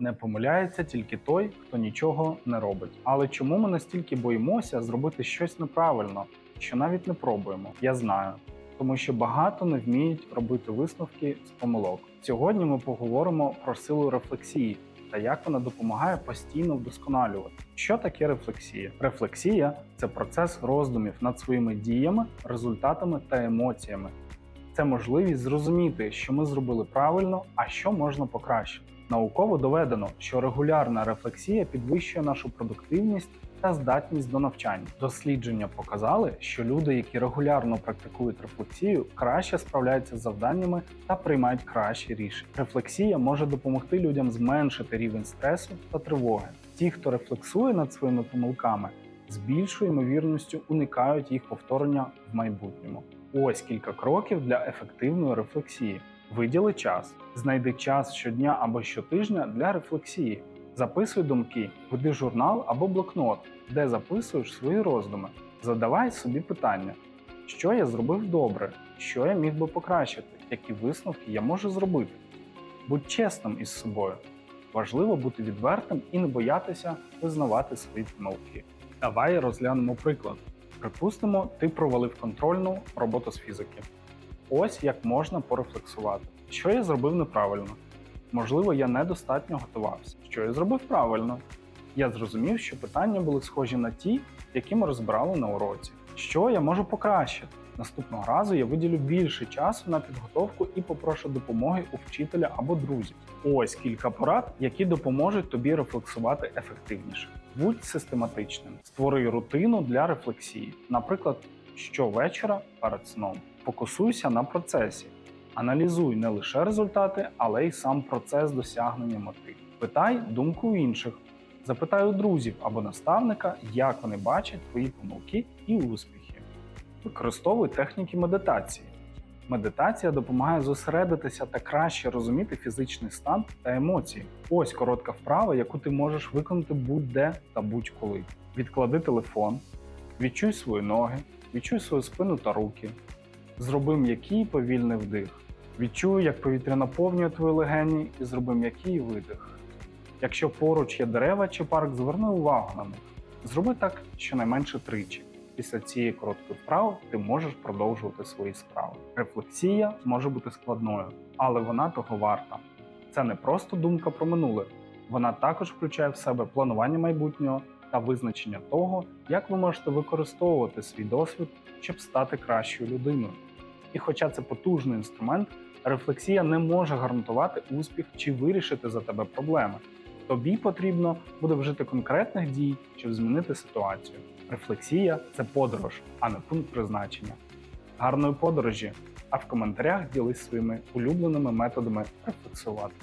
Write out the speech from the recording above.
Не помиляється тільки той, хто нічого не робить. Але чому ми настільки боїмося зробити щось неправильно, що навіть не пробуємо? Я знаю. Тому що багато не вміють робити висновки з помилок. Сьогодні ми поговоримо про силу рефлексії та як вона допомагає постійно вдосконалювати. Що таке рефлексія? Рефлексія це процес роздумів над своїми діями, результатами та емоціями. Це можливість зрозуміти, що ми зробили правильно, а що можна покращити. Науково доведено, що регулярна рефлексія підвищує нашу продуктивність та здатність до навчання. Дослідження показали, що люди, які регулярно практикують рефлексію, краще справляються з завданнями та приймають кращі рішення. Рефлексія може допомогти людям зменшити рівень стресу та тривоги. Ті, хто рефлексує над своїми помилками, з більшою ймовірністю уникають їх повторення в майбутньому. Ось кілька кроків для ефективної рефлексії. Виділи час. Знайди час щодня або щотижня для рефлексії. Записуй думки, веди журнал або блокнот, де записуєш свої роздуми. Задавай собі питання: що я зробив добре, що я міг би покращити, які висновки я можу зробити. Будь чесним із собою. Важливо бути відвертим і не боятися визнавати свої помилки. Давай розглянемо приклад. Припустимо, ти провалив контрольну роботу з фізики. Ось як можна порефлексувати. Що я зробив неправильно? Можливо, я недостатньо готувався. Що я зробив правильно? Я зрозумів, що питання були схожі на ті, які ми розбирали на уроці. Що я можу покращити? Наступного разу я виділю більше часу на підготовку і попрошу допомоги у вчителя або друзів. Ось кілька порад, які допоможуть тобі рефлексувати ефективніше. Будь систематичним, створи рутину для рефлексії, наприклад, щовечора перед сном. Фокусуйся на процесі. Аналізуй не лише результати, але й сам процес досягнення мети. Питай думку інших. Запитай у друзів або наставника, як вони бачать твої помилки і успіхи. Використовуй техніки медитації. Медитація допомагає зосередитися та краще розуміти фізичний стан та емоції. Ось коротка вправа, яку ти можеш виконати будь-де та будь-коли. Відклади телефон, відчуй свої ноги, відчуй свою спину та руки. Зроби м'який повільний вдих. Відчуй, як повітря наповнює твої легені, і зроби м'який видих. Якщо поруч є дерева чи парк, зверни увагу на них. Зроби так щонайменше тричі. Після цієї короткої вправи ти можеш продовжувати свої справи. Рефлексія може бути складною, але вона того варта. Це не просто думка про минуле, вона також включає в себе планування майбутнього та визначення того, як ви можете використовувати свій досвід, щоб стати кращою людиною. І хоча це потужний інструмент, рефлексія не може гарантувати успіх чи вирішити за тебе проблеми. Тобі потрібно буде вжити конкретних дій, щоб змінити ситуацію. Рефлексія це подорож, а не пункт призначення. Гарної подорожі! А в коментарях ділись своїми улюбленими методами рефлексувати.